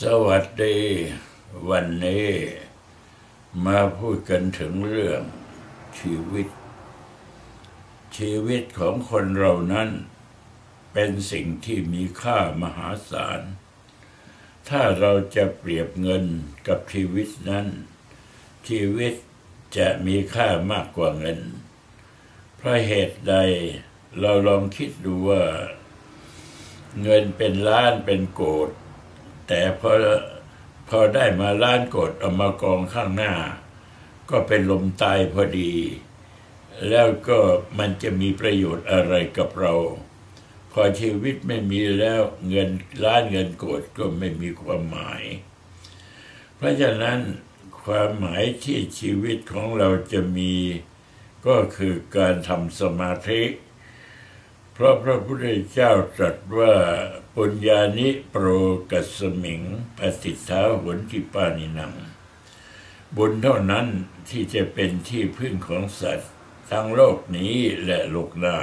สวัสดี วันนี้มาพูดกันถึงเรื่องชีวิต ชีวิตของคนเรานั้น เป็นสิ่งที่มีค่ามหาศาล ถ้าเราจะเปรียบเงินกับชีวิตนั้น ชีวิตจะมีค่ามากกว่าเงิน เพราะเหตุใดเราลองคิดดูว่า เงินเป็นล้านเป็นโกด แต่พอพอได้มาล้านโกดเอามากองข้างหน้า ก็เป็นลมตายพอดี แล้วก็มันจะมีประโยชน์อะไรกับเรา พอชีวิตไม่มีแล้วเงินล้านเงินโกดก็ไม่มีความหมาย เพราะฉะนั้นความหมายที่ชีวิตของเราจะมีก็คือการทำสมาธิ เพราะพระพุทธเจ้าตรัสว่าปุญญานิโปรกัสมิงปฏิทาหุนทิปานินังบุญเท่านั้นที่จะเป็นที่พึ่งของสัตว์ ทั้งโลกนี้และโลกหน้า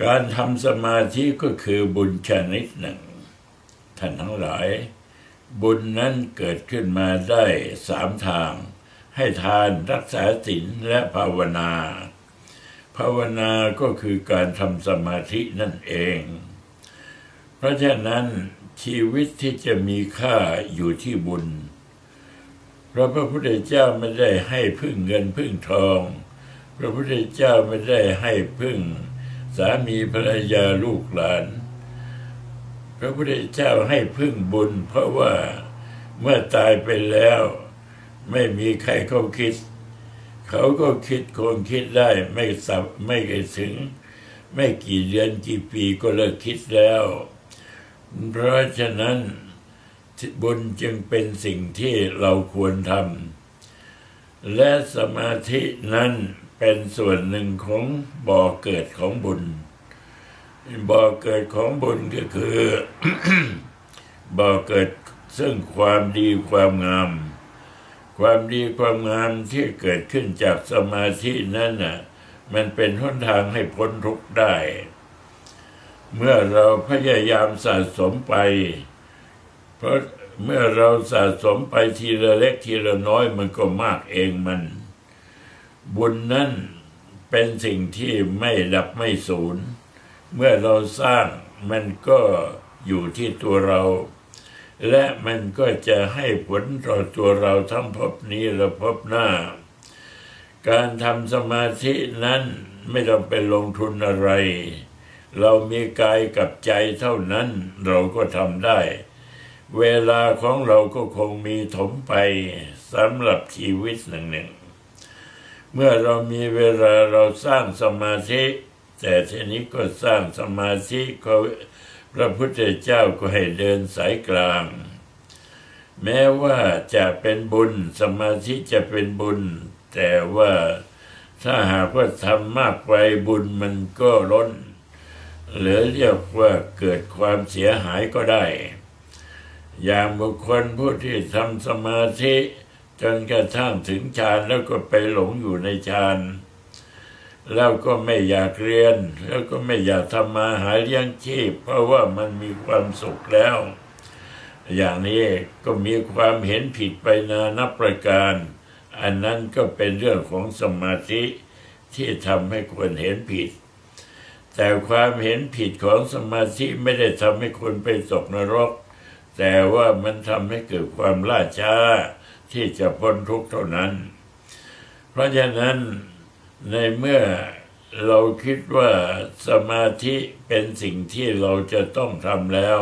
การทำสมาธิก็คือบุญชนิดหนึ่ง ท่านทั้งหลาย บุญนั้นเกิดขึ้นมาได้สามทาง ให้ทานรักษาศีลและภาวนา ภาวนาก็คือการทำสมาธินั่นเอง เพราะฉะนั้นชีวิตที่จะมีค่าอยู่ที่บุญ เพราะพระพุทธเจ้าไม่ได้ให้พึ่งเงินพึ่งทอง พระพุทธเจ้าไม่ได้ให้พึ่ง สามีภรรยาลูกหลาน พระพุทธเจ้าให้พึ่งบุญ เพราะว่าเมื่อตายไปแล้ว ไม่มีใครเขาคิด เขาก็คิดคงคิดได้ไม่สับไม่ถึง ไม่กี่เดือนกี่ปีก็เลิกคิดแล้ว เพราะฉะนั้นบุญจึงเป็นสิ่งที่เราควรทำและสมาธินั้นเป็นส่วนหนึ่งของบ่อเกิดของบุญ บ่อเกิดของบุญก็คือบ่อเกิดซึ่งความดีความงาม ความดีความงามที่เกิดขึ้นจากสมาธินั้นน่ะมันเป็นหนทางให้พ้นทุกข์ได้ เมื่อเราพยายามสะสมไป เพราะเมื่อเราสะสมไปทีละเล็กทีละน้อยมันก็มากเองมัน บุญนั้นเป็นสิ่งที่ไม่ดับไม่สูญ เมื่อเราสร้างมันก็อยู่ที่ตัวเรา และมันก็จะให้ผลต่อตัวเราทั้งภพนี้และภพหน้า การทำสมาธินั้นไม่ต้องไปลงทุนอะไร เรามีกายกับใจเท่านั้นเราก็ทำได้ เวลาของเราก็คงมีถมไปสำหรับชีวิตหนึ่งหนึ่งเมื่อเรามีเวลาเราสร้างสมาธิ แต่ทีนี้ก็สร้างสมาธิก็ พระพุทธเจ้าก็ให้เดินสายกลาง แม้ว่าจะเป็นบุญสมาธิจะเป็นบุญ แต่ว่าถ้าหากว่าทำมากไปบุญมันก็ล้น หรือเรียกว่าเกิดความเสียหายก็ได้ อย่างบุคคลผู้ที่ทำสมาธิ จนกระทั่งถึงฌานแล้วก็ไปหลงอยู่ในฌาน แล้วก็ไม่อยากเรียน แล้วก็ไม่อยากทำมาหาเลี้ยงชีพ เพราะว่ามันมีความสุขแล้ว อย่างนี้ก็มีความเห็นผิดไปนานับประการ อันนั้นก็เป็นเรื่องของสมาธิที่ทำให้คนเห็นผิด แต่ความเห็นผิดของสมาธิไม่ได้ทำให้คนไปตกนรก แต่ว่ามันทำให้เกิดความล่าช้าที่จะพ้นทุกข์เท่านั้น เพราะฉะนั้น ในเมื่อเราคิดว่าสมาธิเป็นสิ่งที่เราจะต้องทำแล้ว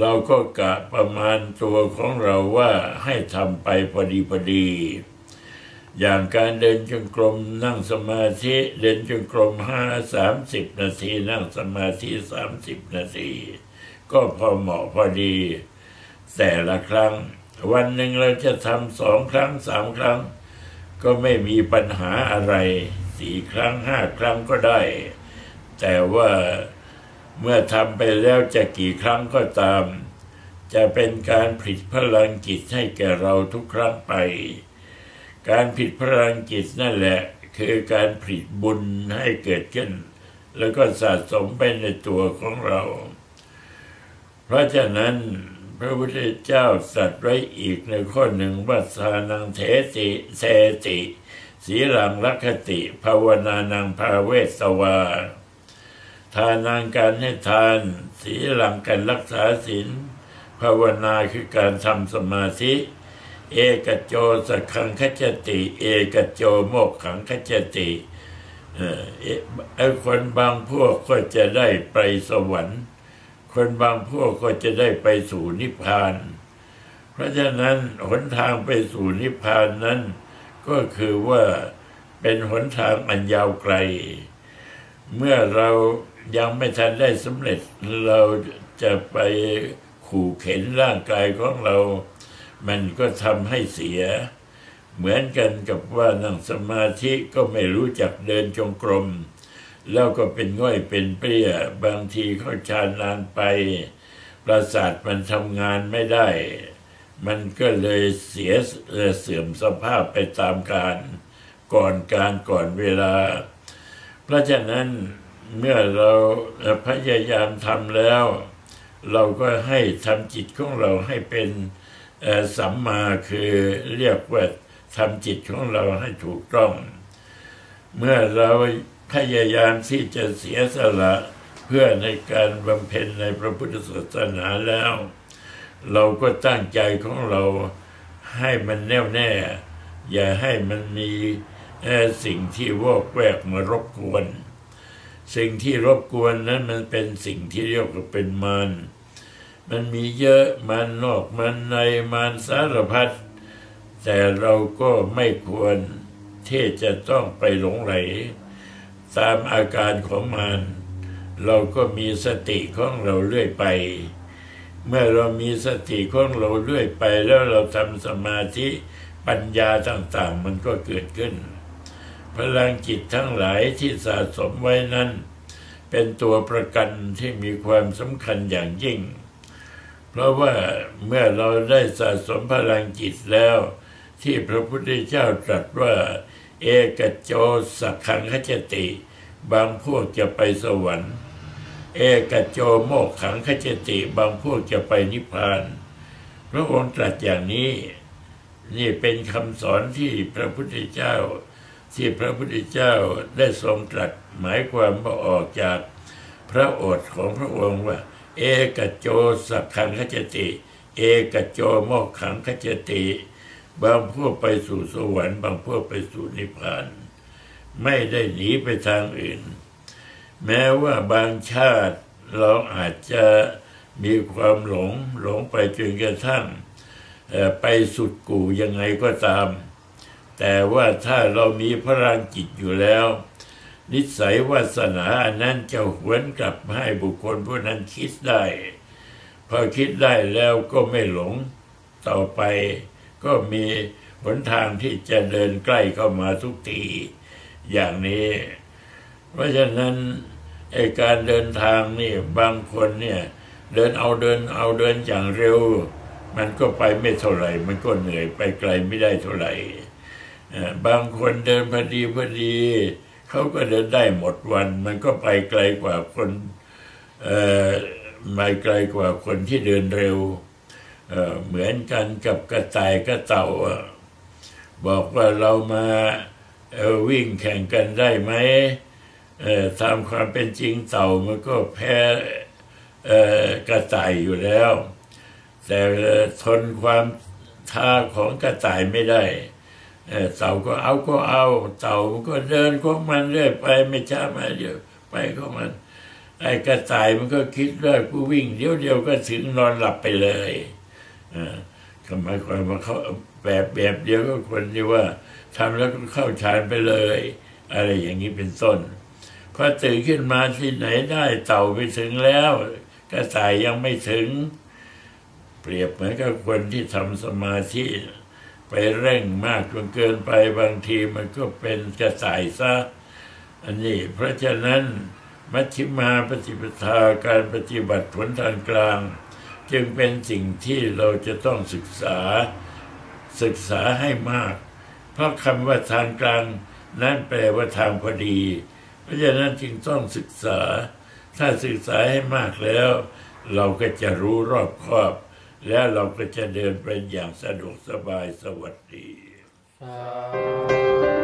เราก็กะประมาณตัวของเราว่าให้ทำไปพอดีพอดี อย่างการเดินจงกรมนั่งสมาธิเดินจงกรมห้าสามสิบนาทีนั่งสมาธิสามสิบนาที ก็พอเหมาะพอดี แต่ละครั้ง วันหนึ่งเราจะทำสองครั้งสามครั้ง ก็ไม่มีปัญหาอะไรสี่ครั้งห้าครั้งก็ได้ แต่ว่าเมื่อทำไปแล้วจะกี่ครั้งก็ตาม จะเป็นการผิดพลังจิตให้แก่เราทุกครั้งไป การผิดพลังจิตนั่นแหละ คือการผิดบุญให้เกิดขึ้น แล้วก็สะสมไปในตัวของเรา เพราะฉะนั้น ระพุทธเจ้าสัตว์ไว้อีกในข้อหนึ่งว่าสานังเทติเสติสีลังลักขติภาวนานังภาเวสวา ทานังการให้ทาน สีลังการรักษาศีลภาวนาคือการทำสมาธิ เอกโจสขังคจติ เอกโจโมกขังคจติไอ้คนบางพวกก็จะได้ไปสวรรค์ คนบางพวกก็จะได้ไปสู่นิพพาน เพราะฉะนั้นหนทางไปสู่นิพพานนั้น ก็คือว่าเป็นหนทางอันยาวไกล เมื่อเรายังไม่ทันได้สำเร็จเราจะไปขู่เข็นร่างกายของเรา มันก็ทำให้เสีย เหมือนกันกับว่านั่งสมาธิก็ไม่รู้จักเดินจงกรม แล้วก็เป็นง่อยเป็นเปรี้ย บางทีเข้าฌานนานไป ประสาทมันทำงานไม่ได้ มันก็เลยเสียเสื่อมสภาพไปตามการก่อนการก่อนเวลา เพราะฉะนั้นเมื่อเราพยายามทำแล้ว เราก็ให้ทำจิตของเราให้เป็นสัมมาคือเรียกว่าทำจิตของเราให้ถูกต้อง เมื่อเรา พยายามที่จะเสียสละเพื่อในการบำเพ็ญในพระพุทธศาสนาแล้ว เราก็ตั้งใจของเราให้มันแน่วแน่ อย่าให้มันมีสิ่งที่วอกแวกมารบกวน สิ่งที่รบกวนนั้นมันเป็นสิ่งที่เรียกว่าเป็นมารมันมีเยอะมันนอกมันในมันสารพัดแต่เราก็ไม่ควรที่จะต้องไปหลงไหล ตามอาการของมัน เราก็มีสติของเราเรื่อยไป เมื่อเรามีสติของเราเรื่อยไป แล้วเราทำสมาธิปัญญาต่างๆ มันก็เกิดขึ้น พลังจิตทั้งหลายที่สะสมไว้นั้น เป็นตัวประกันที่มีความสำคัญอย่างยิ่ง เพราะว่าเมื่อเราได้สะสมพลังจิตแล้ว ที่พระพุทธเจ้าตรัสว่า เอกโจสักขังขจติ บางพวกจะไปสวรรค์ เอกโจโมกขังขจติ บางพวกจะไปนิพพาน พระองค์ตรัสอย่างนี้ นี่เป็นคำสอนที่พระพุทธเจ้า ที่พระพุทธเจ้าได้ทรงตรัสหมายความว่าออกจากพระโอษฐ์ของพระองค์ว่า เอกโจสักขังขจติ เอกโจโมกขังขจติ บางพวกไปสู่สวรรค์ บางพวกไปสู่นิพพาน ไม่ได้หนีไปทางอื่น แม้ว่าบางชาติเราอาจจะมีความหลงหลงไปจนกระทั่งไปสุดกู่ยังไงก็ตาม แต่ว่าถ้าเรามีพลังจิตอยู่แล้ว นิสัยวาสนาอันนั้นจะหวนกลับให้บุคคลผู้นั้นคิดได้ พอคิดได้แล้วก็ไม่หลงต่อไป ก็มีหนทางที่จะเดินใกล้เข้ามาทุกทีอย่างนี้ เพราะฉะนั้นไอการเดินทางนี่บางคนเนี่ยเดินเอาเดินเอาเดินอย่างเร็ว มันก็ไปไม่เท่าไหร่ มันก็เหนื่อยไปไกลไม่ได้เท่าไหร่บางคนเดินพอดีพอดีเขาก็เดินได้หมดวัน มันก็ไปไกลกว่าคนไม่ไกลกว่าคนที่เดินเร็ว เหมือนกันกับกระต่ายกระเต่าบอกว่าเรามาวิ่งแข่งกันได้ไหมตามความเป็นจริงเต่ามันก็แพ้กระต่ายอยู่แล้ว แต่ทนความท้าของกระต่ายไม่ได้เต่าก็เอาก็เอา เต่ามันก็เดินของมันเรื่อยไปไม่ช้ามาเดียวไปของมันไอ้กระต่ายมันก็คิดว่ากูวิ่งเดี๋ยวเดียวก็ถึงนอนหลับไปเลย ทำไมความว่าเขาแบบแบบเดียวก็คนที่ว่าทำแล้วก็เข้าฌานไปเลย อะไรอย่างนี้เป็นต้นพอตื่นขึ้นมาที่ไหนได้เต่าไปถึงแล้วกระต่ายยังไม่ถึง เปรียบเหมือนกับคนที่ทำสมาธิไปเร่งมากจนเกินไปบางทีมันก็เป็นกระต่ายซะอันนี้ เพราะฉะนั้นมัชฌิมาปฏิปทาการปฏิบัติผลทางกลาง จึงเป็นสิ่งที่เราจะต้องศึกษาศึกษาให้มาก เพราะคำว่าทางกลางนั้นแปลว่าทางพอดี เพราะฉะนั้นจึงต้องศึกษา ถ้าศึกษาให้มากแล้ว เราก็จะรู้รอบครอบ และเราก็จะเดินไปอย่างสะดวกสบายสวัสดีสาธุ